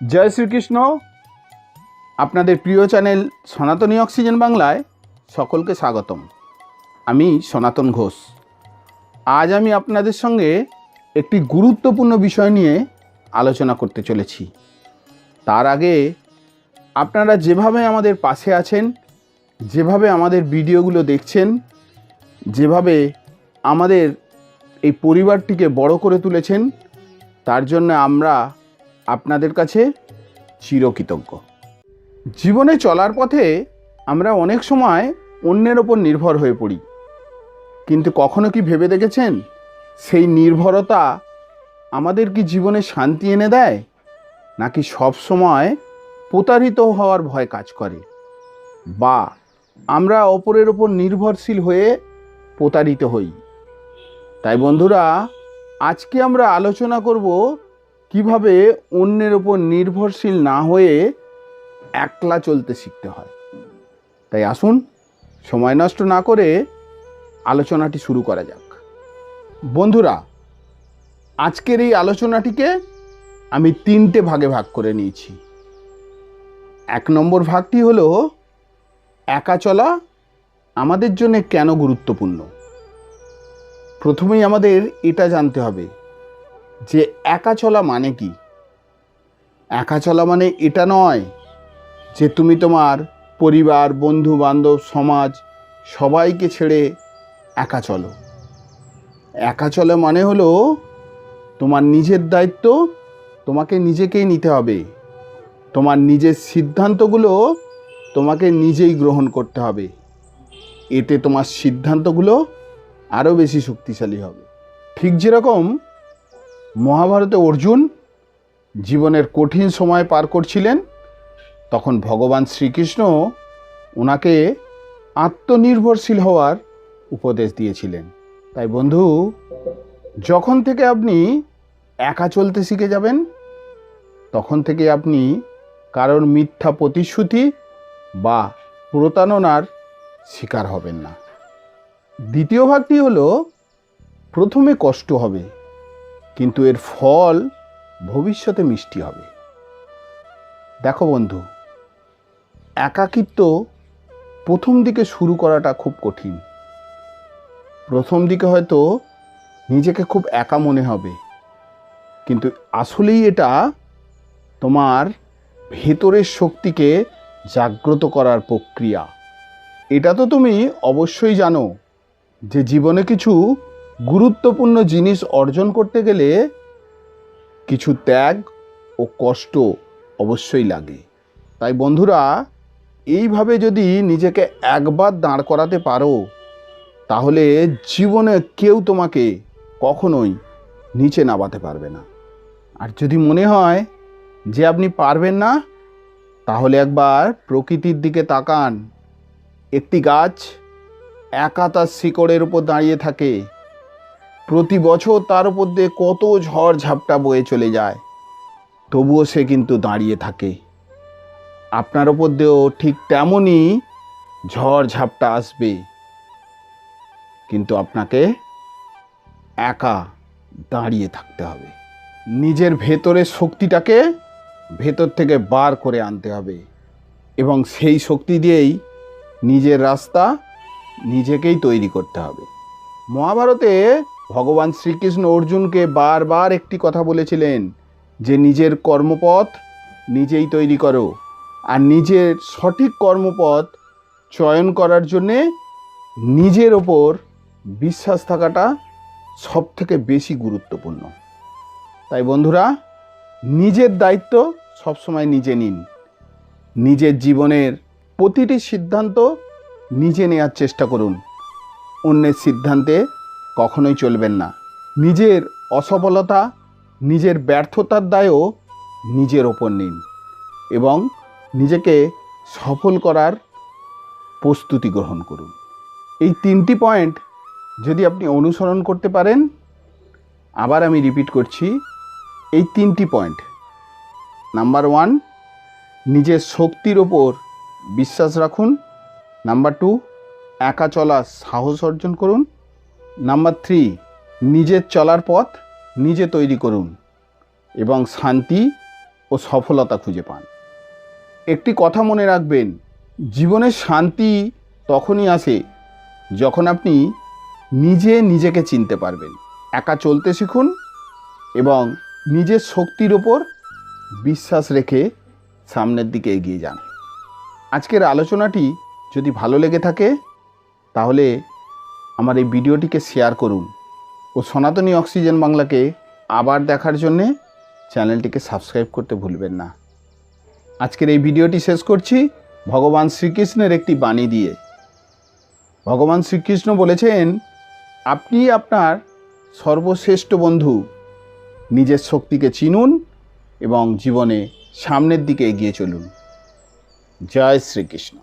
জয় শ্রীকৃষ্ণ। আপনাদের প্রিয় চ্যানেল সনাতনী অক্সিজেন বাংলায় সকলকে স্বাগতম। আমি সনাতন ঘোষ। আজ আমি আপনাদের সঙ্গে একটি গুরুত্বপূর্ণ বিষয় নিয়ে আলোচনা করতে চলেছি। তার আগে আপনারা যেভাবে আমাদের পাশে আছেন, যেভাবে আমাদের ভিডিওগুলো দেখছেন, যেভাবে আমাদের এই পরিবারটিকে বড় করে তুলেছেন, তার জন্য আমরা আপনাদের কাছে চিরকৃতজ্ঞ। জীবনে চলার পথে আমরা অনেক সময় অন্যের ওপর নির্ভর হয়ে পড়ি। কিন্তু কখনো কি ভেবে দেখেছেন? সেই নির্ভরতা আমাদের কি জীবনে শান্তি এনে দেয়? নাকি সব সময় প্রতারিত হওয়ার ভয় কাজ করে? বা আমরা অপরের ওপর নির্ভরশীল হয়ে প্রতারিত হই? তাই বন্ধুরা, আজকে আমরা আলোচনা করব কীভাবে অন্যের ওপর নির্ভরশীল না হয়ে একলা চলতে শিখতে হয়? তাই আসুন, সময় নষ্ট না করে আলোচনাটি শুরু করা যাক। বন্ধুরা, আজকের এই আলোচনাটিকে আমি তিনটে ভাগে ভাগ করে নিয়েছি। এক নম্বর ভাগটি হলো, একা চলা আমাদের জন্য কেন গুরুত্বপূর্ণ? প্রথমেই আমাদের এটা জানতে হবে যে একা চলা মানে কি? একা চলা মানে এটা নয় যে তুমি তোমার পরিবার বন্ধু বান্ধব সমাজ সবাইকে ছেড়ে একা চলো। একা চলা মানে হলো তোমার নিজের দায়িত্ব তোমাকে নিজেকেই নিতে হবে। তোমার নিজের সিদ্ধান্তগুলো তোমাকে নিজেই গ্রহণ করতে হবে। এতে তোমার সিদ্ধান্তগুলো আরও বেশি শক্তিশালী হবে। ঠিক যেরকম মহাভারতে অর্জুন জীবনের কঠিন সময় পার করছিলেন, তখন ভগবান শ্রীকৃষ্ণ ওনাকে আত্মনির্ভরশীল হওয়ার উপদেশ দিয়েছিলেন। তাই বন্ধু, যখন থেকে আপনি একা চলতে শিখে যাবেন, তখন থেকে আপনি কারোর মিথ্যা প্রতিশ্রুতি বা প্রতারণার শিকার হবেন না। দ্বিতীয় ভাগটি হলো, প্রথমে কষ্ট হবে। কিন্তু এর ফল ভবিষ্যতে মিষ্টি হবে। দেখো বন্ধু, একাকিত্ব প্রথম দিকে শুরু করাটা খুব কঠিন। প্রথম দিকে হয়তো নিজেকে খুব একা মনে হবে, কিন্তু আসলেই এটা তোমার ভেতরের শক্তিকে জাগ্রত করার প্রক্রিয়া। এটা তো তুমি অবশ্যই জানো যে জীবনে কিছু গুরুত্বপূর্ণ জিনিস অর্জন করতে গেলে কিছু ত্যাগ ও কষ্ট অবশ্যই লাগে। তাই বন্ধুরা, এইভাবে যদি নিজেকে একবার দাঁড় করাতে পারো, তাহলে জীবনে কেউ তোমাকে কখনোই নিচে নামাতে পারবে না। আর যদি মনে হয় যে আপনি পারবেন না, তাহলে একবার প্রকৃতির দিকে তাকান। একটি গাছ একা তার শিকড়ের উপর দাঁড়িয়ে থাকে। প্রতি বছর তার উপর দিয়ে কত ঝড় ঝাপটা বয়ে চলে যায়। তবুও সে কিন্তু দাঁড়িয়ে থাকে। আপনার ওপর দিয়েও ঠিক তেমনই ঝড় ঝাপটা আসবে। কিন্তু আপনাকে একা দাঁড়িয়ে থাকতে হবে। নিজের ভেতরের শক্তিটাকে ভেতর থেকে বার করে আনতে হবে এবং সেই শক্তি দিয়েই নিজের রাস্তা নিজেকেই তৈরি করতে হবে। মহাভারতে ভগবান শ্রীকৃষ্ণ অর্জুনকে বারবার একটি কথা বলেছিলেন যে নিজের কর্মপথ নিজেই তৈরি করো আর নিজের সঠিক কর্মপথ চয়ন করার জন্যে নিজের ওপর বিশ্বাস থাকাটা সব থেকে বেশি গুরুত্বপূর্ণ। তাই বন্ধুরা, নিজের দায়িত্ব সবসময় নিজে নিন। নিজের জীবনের প্রতিটি সিদ্ধান্ত নিজে নেওয়ার চেষ্টা করুন। অন্যের সিদ্ধান্তে কখনোই চলবেন না। নিজের অসফলতা, নিজের ব্যর্থতার দায়ও নিজের ওপর নিন এবং নিজেকে সফল করার প্রস্তুতি গ্রহণ করুন। এই তিনটি পয়েন্ট যদি আপনি অনুসরণ করতে পারেন, আবার আমি রিপিট করছি, এই তিনটি পয়েন্ট। নাম্বার ওয়ান, নিজের শক্তির ওপর বিশ্বাস রাখুন। নাম্বার টু, একা চলা সাহস অর্জন করুন। নাম্বার থ্রি নিজের চলার পথ নিজে তৈরি করুন এবং শান্তি ও সফলতা খুঁজে পান। একটি কথা মনে রাখবেন জীবনের শান্তি তখনই আসে যখন আপনি নিজে নিজেকে চিনতে পারবেন। একা চলতে শিখুন এবং নিজের শক্তির ওপর বিশ্বাস রেখে সামনের দিকে এগিয়ে যান। আজকের আলোচনাটি যদি ভালো লেগে থাকে, তাহলে আমার এই ভিডিওটিকে শেয়ার করুন। ও সনাতনী অক্সিজেন বাংলাকে আবার দেখার জন্যে চ্যানেলটিকে সাবস্ক্রাইব করতে ভুলবেন না। আজকের এই ভিডিওটি শেষ করছি ভগবান শ্রীকৃষ্ণের একটি বাণী দিয়ে। ভগবান শ্রীকৃষ্ণ বলেছেন, আপনি আপনার সর্বশ্রেষ্ঠ বন্ধু নিজের শক্তিকে চিনুন এবং জীবনে সামনের দিকে এগিয়ে চলুন। জয় শ্রীকৃষ্ণ।